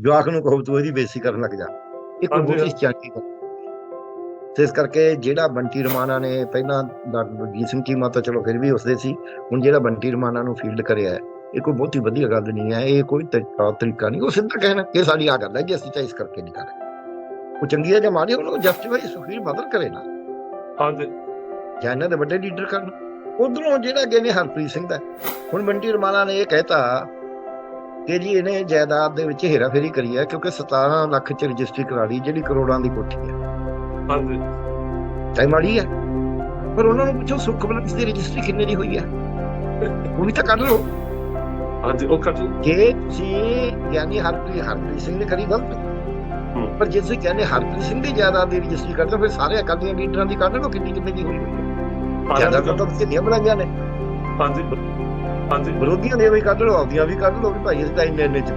ਜਵਾਕ ਨੂੰ ਕਹੋ ਤੂੰ ਇਹਦੀ ਬੇਇੱਜ਼ਤੀ ਕਰਨ ਲੱਗ ਜਾ। ਇਹ ਕੋਈ ਬਹੁਤੀ ਚੰਗੀ ਗੱਲ ਤੇ ਇਸ ਕਰਕੇ ਜਿਹੜਾ ਬੰਟੀ ਰਮਾਨਾ ਨੇ ਪਹਿਲਾਂ ਡਾਕਟਰ ਬਲਜੀਤ ਸਿੰਘ ਚੀਮਾ ਤਾਂ ਚਲੋ ਫਿਰ ਵੀ ਉਸਦੇ ਸੀ ਹੁਣ ਜਿਹੜਾ ਬੰਟੀ ਰਮਾਨਾ ਨੂੰ ਫੀਲਡ ਕਰਿਆ ਹੈ, ਇਹ ਕੋਈ ਬਹੁਤੀ ਵਧੀਆ ਗੱਲ ਨਹੀਂ ਹੈ ਇਹ ਕੋਈ ਤਰੀਕਾ ਨਹੀਂ ਉਹ ਸਿੱਧਾ ਕਹਿਣਾ ਕਿ ਸਾਡੀ ਆ ਗੱਲ ਹੈ ਜੀ ਅਸੀਂ ਤਾਂ ਇਸ ਕਰਕੇ ਨਹੀਂ ਕਰ ਰਹੇ। ਉਹ ਚੰਗੀ ਹੈ ਜਾਂ ਮਾੜੀ ਉਹਨੂੰ ਜਸਟਿਫਾਈ ਸੁਖੀਰ ਬਦਲ ਕਰੇ ਨਾ। ਹਾਂਜੀ। ਜਾਂ ਇਹਨਾਂ ਦੇ ਵੱਡੇ ਲੀਡਰ ਕਰਨ। ਉਧਰੋਂ ਜਿਹੜਾ ਅੱਗੇ ਨੇ ਹਰਪ੍ਰੀਤ ਸਿੰਘ ਦਾ ਹੁਣ ਬੰਟੀ ਰਮਾਨਾ ਨੇ ਇਹ ਕਹਿਤਾ ਕਿ ਜੀ ਇਹਨੇ ਜਾਇਦਾਦ ਦੇ ਵਿੱਚ ਹੇਰਾਫੇਰੀ ਕਰੀ ਹੈ ਕਿਉਂਕਿ 17 ਲੱਖ ਚ ਰਜਿਸਟਰੀ ਕਰਾ ਲਈ ਜਿਹੜੀ ਕਰੋੜਾਂ ਦੀ ਕੋਠੀ ਹੈ। ਹਾਂਜੀ। ਚਾਹੇ ਮਾੜੀ ਹੈ। ਪਰ ਉਹਨਾਂ ਨੂੰ ਪੁੱਛੋ ਸੁਖਬਲੰਸ ਦੀ ਰਜਿਸਟਰੀ ਕਿੰਨੇ ਦੀ ਹੋਈ ਹੈ? ਉਹ ਵੀ ਤਾਂ ਕੱਢ ਲਓ। ਹਾਂਜੀ ਉਹ ਕੱਟ ਜੇ ਤੁਸੀਂ ਯਾਨੀ ਹਰਪ੍ਰੀਤ ਹਰਪ੍ਰੀਤ ਸਿੰਘ ਨੇ ਕਰੀ ਗਲਤ ਪਰ ਜੇ ਤੁਸੀਂ ਕਹਿੰਦੇ ਹਰਪ੍ਰੀਤ ਸਿੰਘ ਦੀ ਜਾਇਦਾਦ ਦੀ ਰਜਿਸਟਰੀ ਕਰਦੇ ਹੋ, ਫਿਰ ਸਾਰੇ ਅਕਾਲੀਆਂ ਲੀਡਰਾਂ ਦੀ ਕੱਢ ਲਓ ਕਿੰਨੀ ਕਿੰਨੇ ਦੀ ਹੋਈ ਹੋਈ ਹੈ ਜਾਇਦਾਦ ਤਾਂ ਬਥੇਰੀਆਂ ਬਣਾਈਆਂ ਨੇ। ਹਾਂਜੀ। ਹਾਂਜੀ। ਵਿਰੋਧੀਆਂ ਦੀਆਂ ਵੀ ਕੱਢ ਲਓ, ਆਪਦੀਆਂ ਵੀ ਕੱਢ ਲਓ ਵੀ ਭਾਈ ਅਸੀਂ ਤਾਂ ਇੰਨੇ ਇੰਨੇ ਚ